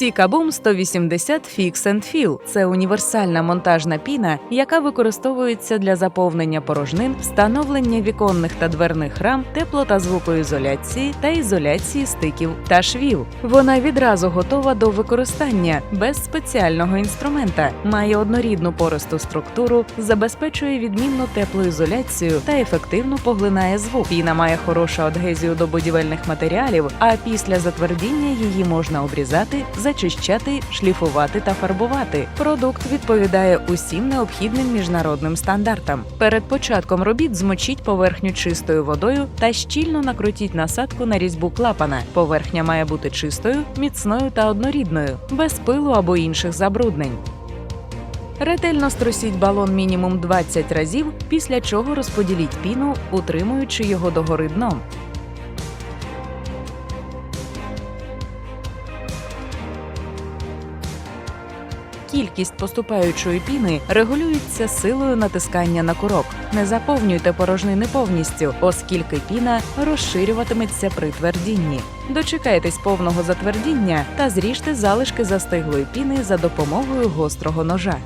Сікабум 180 Fix and Fill – це універсальна монтажна піна, яка використовується для заповнення порожнин, встановлення віконних та дверних рам, тепло та звукоізоляції та ізоляції стиків та швів. Вона відразу готова до використання без спеціального інструмента, має однорідну пористу структуру, забезпечує відмінну теплоізоляцію та ефективно поглинає звук. Піна має хорошу адгезію до будівельних матеріалів, а після затвердіння її можна обрізати, зачищати, шліфувати та фарбувати. Продукт відповідає усім необхідним міжнародним стандартам. Перед початком робіт змочіть поверхню чистою водою та щільно накрутіть насадку на різьбу клапана. Поверхня має бути чистою, міцною та однорідною, без пилу або інших забруднень. Ретельно струсіть балон мінімум 20 разів, після чого розподіліть піну, утримуючи його догори дном. Кількість поступаючої піни регулюється силою натискання на курок. Не заповнюйте порожнини повністю, оскільки піна розширюватиметься при твердінні. Дочекайтесь повного затвердіння та зріжте залишки застиглої піни за допомогою гострого ножа.